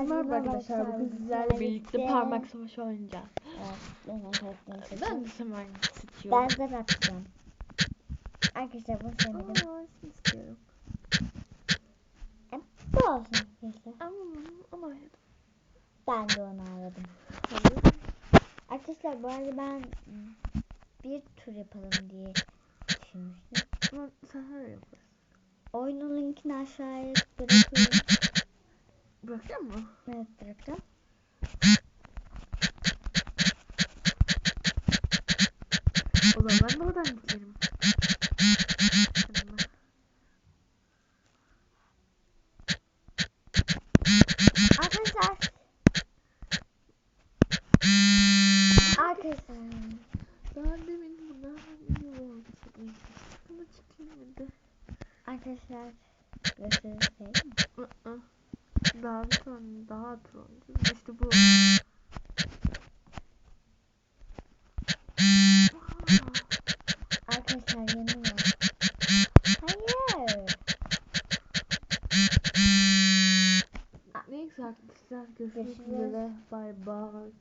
Merhaba arkadaşlar bugün sizlerle birlikte parmak savaşı oynayacağız. Evet, ben de hemen istiyorum. Ben zar atacağım. Arkadaşlar bunu sevmedim. Aa, istiyorum. Bu olsun arkadaşlar. Ama ama Ben de onu aradım. Arkadaşlar bu arada ben bir tur yapalım diye düşünmüştüm. ama sen öyle yaparsın. Oyunun linkini aşağıya bırakıyorum. Bırakacak mı? Evet bırakacağım. O zaman ben de oradan gidelim. Arkadaşlar. Arkadaşlar. Daha demin bundan bilmiyorum. Ama çıkayım Arkadaşlar. Görüşürüz. Daha bir tane daha turuncu. İşte bu. Arkadaşlar yanıyor. Hayır. Neyse arkadaşlar görüşmek üzere. Bye bye.